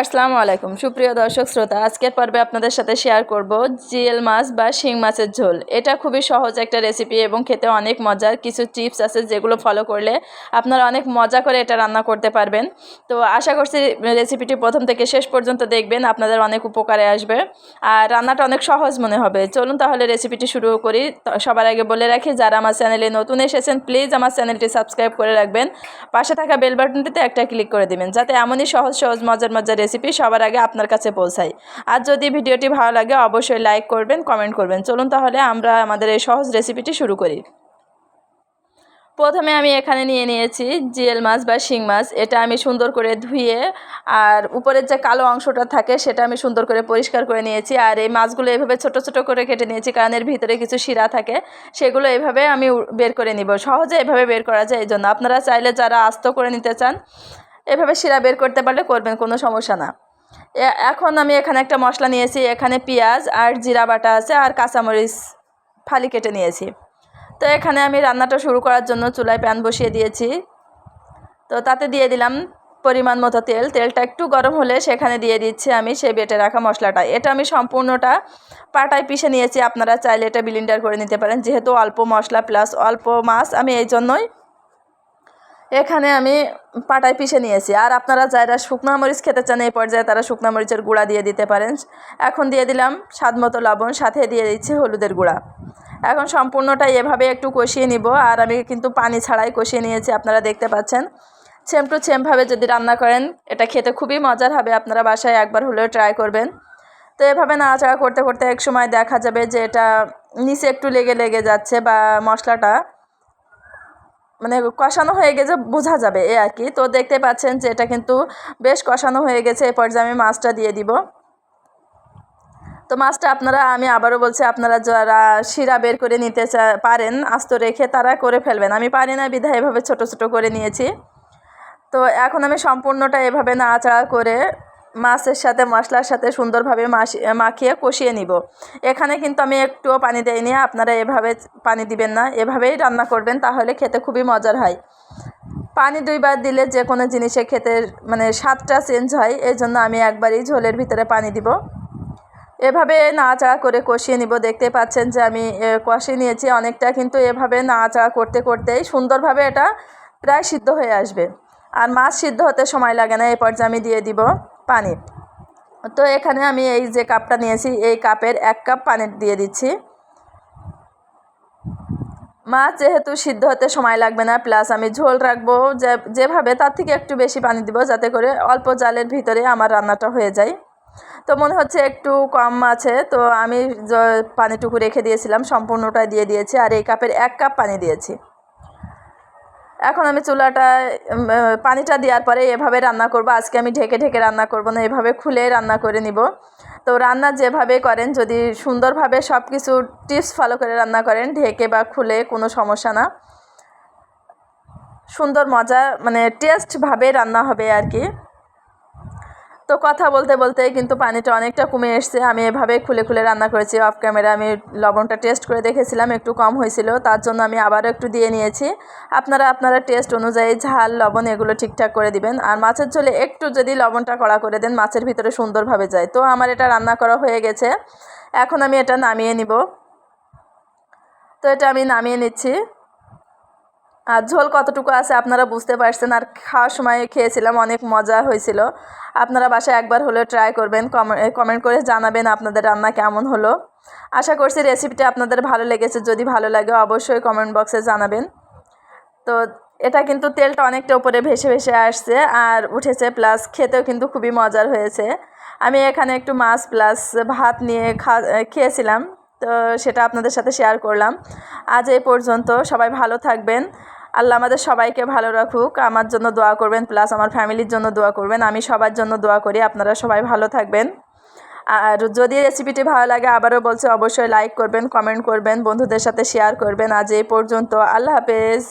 আসসালামু আলাইকুম। সুপ্রিয় দর্শক, শ্রোতা, আজকের পর্বে আপনাদের সাথে শেয়ার করব জিএল মাছ বা শিং মাছের ঝোল। এটা খুবই সহজ একটা রেসিপি এবং খেতে অনেক মজার। কিছু টিপস আছে যেগুলো ফলো করলে আপনারা অনেক মজা করে এটা রান্না করতে পারবেন। তো আশা করছি রেসিপিটি প্রথম থেকে শেষ পর্যন্ত দেখবেন, আপনাদের অনেক উপকারে আসবে। আর রান্নাটা অনেক সহজ মনে হবে। চলুন তাহলে রেসিপিটি শুরু করি। সবার আগে বলে রাখি, যারা আমার চ্যানেলে নতুন এসেছেন প্লিজ আমার চ্যানেলটি সাবস্ক্রাইব করে রাখবেন। পাশে থাকা বেল বাটনটিতে একটা ক্লিক করে দিবেন, যাতে এমনই সহজ সহজ মজার মজার রেসিপি সবার আগে আপনার কাছে পৌঁছায় আর যদি ভিডিওটি ভালো লাগে, অবশ্যই লাইক করবেন কমেন্ট করবেন। চলুন তাহলে আমরা আমাদের এই সহজ রেসিপিটি শুরু করি। প্রথমে আমি এখানে নিয়ে নিয়েছি জিএল মাছ বা শিং মাছ। এটা আমি সুন্দর করে ধুয়ে আর উপরের যে কালো অংশটা থাকে, সেটা আমি সুন্দর করে পরিষ্কার করে নিয়েছি। আর এই মাছগুলো এভাবে ছোট ছোট করে কেটে নিয়েছি, কারণ এর ভিতরে কিছু শিরা থাকে। সেগুলো এভাবে আমি বের করে নিব। সহজে এভাবে বের করা যায়, এই জন্য। আপনারা চাইলে যারা আস্ত করে নিতে চান এভাবে শিরা বের করতে পারলে করবেন, কোনো সমস্যা না। এখন আমি এখানে একটা মশলা নিয়েছি, এখানে পেঁয়াজ আর জিরা বাটা আছে আর কাঁচামরিচ ফালি কেটে নিয়েছি। তো এখানে আমি রান্নাটা শুরু করার জন্য চুলায় প্যান বসিয়ে দিয়েছি। তো তাতে দিয়ে দিলাম পরিমাণ মতো তেল, তেলটা একটু গরম হলে সেখানে দিয়ে দিচ্ছি আমি সে বেটে রাখা মশলাটা। এটা আমি সম্পূর্ণটা পাটায় পিষে নিয়েছি, আপনারা চাইলে এটা বিলিন্ডার করে নিতে পারেন, যেহেতু অল্প মশলা প্লাস অল্প মাছ, আমি এই জন্যই এখানে আমি পাটায় পিষে নিয়েছি। আর আপনারা যারা শুকনা মরিচ খেতে চান এই পর্যায়ে তারা শুকনা মরিচের গুঁড়া দিয়ে দিতে পারেন। এখন দিয়ে দিলাম স্বাদ মতো লবণ, সাথে দিয়ে দিচ্ছি হলুদের গুঁড়া। এখন সম্পূর্ণটা এভাবে একটু কষিয়ে নিব। আর আমি কিন্তু পানি ছাড়াই কষিয়ে নিয়েছি, আপনারা দেখতে পাচ্ছেন। সেম টু সেমভাবে যদি রান্না করেন, এটা খেতে খুবই মজার হবে। আপনারা বাসায় একবার হলেও ট্রাই করবেন। তো এভাবে নাড়াচাড়া করতে করতে এক সময় দেখা যাবে যে এটা নিচে একটু লেগে লেগে যাচ্ছে বা মশলাটা। মানে কষানো হয়ে গেছে, বোঝা যাবে এ আর কি। তো দেখতে পাচ্ছেন যে এটা কিন্তু বেশ কষানো হয়ে গেছে এই পর্যায়ে আমি মাছটা দিয়ে দিব। তো মাছটা আপনারা, আমি আবারও বলছি, আপনারা যারা শিরা বের করে নিতে পারেন, আস্ত রেখে তারা করে ফেলবেন। আমি পারি না, বিধায় এভাবে ছোট ছোট করে নিয়েছি। তো এখন আমি সম্পূর্ণটা এভাবে নাড়াচাড়া করে মাছের সাথে, মশলার সাথে সুন্দরভাবে মাখিয়ে কষিয়ে নিব। এখানে কিন্তু আমি একটুও পানি দেইনি, আপনারা এভাবে পানি দিবেন না, এভাবেই রান্না করবেন, তাহলে খেতে খুবই মজার হয়। পানি দুইবার দিলে যে কোনো জিনিসে খেতে মানে স্বাদটা চেঞ্জ হয় এই জন্য আমি একবারই ঝোলের ভিতরে পানি দিব। এভাবে নাড়াচাড়া করে কষিয়ে নিব, দেখতে পাচ্ছেন যে আমি কষিয়ে নিয়েছি, অনেকটা কিন্তু এভাবে নাড়াচাড়া করতে করতেই সুন্দরভাবে এটা প্রায় সিদ্ধ হয়ে আসবে। আর মাছ সিদ্ধ হতে সময় লাগে না এই পর্যায়ে আমি দিয়ে দিব। পানি তো এখানে আমি এই যে কাপটা নিয়েছি, এই কাপের এক কাপ পানি দিয়ে দিচ্ছি। মাছ যেহেতু সিদ্ধ হতে সময় লাগবে না, প্লাস আমি ঝোল রাখব যেভাবে তার থেকে একটু বেশি পানি দিব, যাতে করে অল্প জালের ভিতরে আমার রান্নাটা হয়ে যায়। তো মনে হচ্ছে একটু কম আছে, তো আমি পানিটুকু রেখে দিয়েছিলাম, সম্পূর্ণটাই দিয়ে দিয়েছি, আর এই কাপের এক কাপ পানি দিয়েছি। এখন আমি চুলাটা পানিটা দেওয়ার পরে এভাবে রান্না করব। আজকে আমি ঢেকে ঢেকে রান্না করব না, এভাবে খুলে রান্না করে নিব। তো রান্না যেভাবে করেন, যদি সুন্দরভাবে সব কিছু টিপস ফলো করে রান্না করেন, ঢেকে বা খুলে কোনো সমস্যা না। সুন্দর মজা মানে টেস্টভাবে রান্না হবে আর কি। তো কথা বলতে বলতে কিন্তু পানিটা অনেকটা কমে এসছে। আমি এভাবে খুলে খুলে রান্না করেছি অফ ক্যামেরা আমি লবণটা টেস্ট করে দেখেছিলাম, একটু কম হয়েছিল। তার জন্য আমি আবারও একটু দিয়ে নিয়েছি। আপনারা আপনারা টেস্ট অনুযায়ী ঝাল, লবণ এগুলো ঠিকঠাক করে দিবেন। আর মাছের ঝোলে একটু যদি লবণটা কড়া করে দেন, মাছের ভিতরে সুন্দরভাবে যায়। তো আমার এটা রান্না করা হয়ে গেছে। এখন আমি এটা নামিয়ে নিব। তো এটা আমি নামিয়ে নিচ্ছি। আর ঝোল কতটুকু আছে আপনারা বুঝতে পারছেন। আর খাওয়ার সময় খেয়েছিলাম, অনেক মজা হয়েছিল। আপনারা বাসায় একবার হলেও ট্রাই করবেন কমেন্ট করে জানাবেন আপনাদের রান্না কেমন হলো। আশা করছি রেসিপিটা আপনাদের ভালো লেগেছে। যদি ভালো লাগে অবশ্যই কমেন্ট বক্সে জানাবেন। তো এটা কিন্তু তেলটা অনেকটা উপরে ভেসে ভেসে আসছে আর উঠেছে প্লাস খেতেও কিন্তু খুবই মজার হয়েছে। আমি এখানে একটু মাছ প্লাস ভাত নিয়ে খা খেয়েছিলাম। তো সেটা আপনাদের সাথে শেয়ার করলাম। আজ এই পর্যন্ত সবাই ভালো থাকবেন। আল্লাহ আমাদের সবাইকে ভালো রাখুক। আমার জন্য দোয়া করবেন প্লাস আমার ফ্যামিলির জন্য দোয়া করবেন। আমি সবার জন্য দোয়া করি। আপনারা সবাই ভালো থাকবেন। আর যদি রেসিপিটি ভালো লাগে, আবারও বলছে, অবশ্যই লাইক করবেন কমেন্ট করবেন, বন্ধুদের সাথে শেয়ার করবেন। আজ এই পর্যন্ত। আল্লাহ হাফেজ।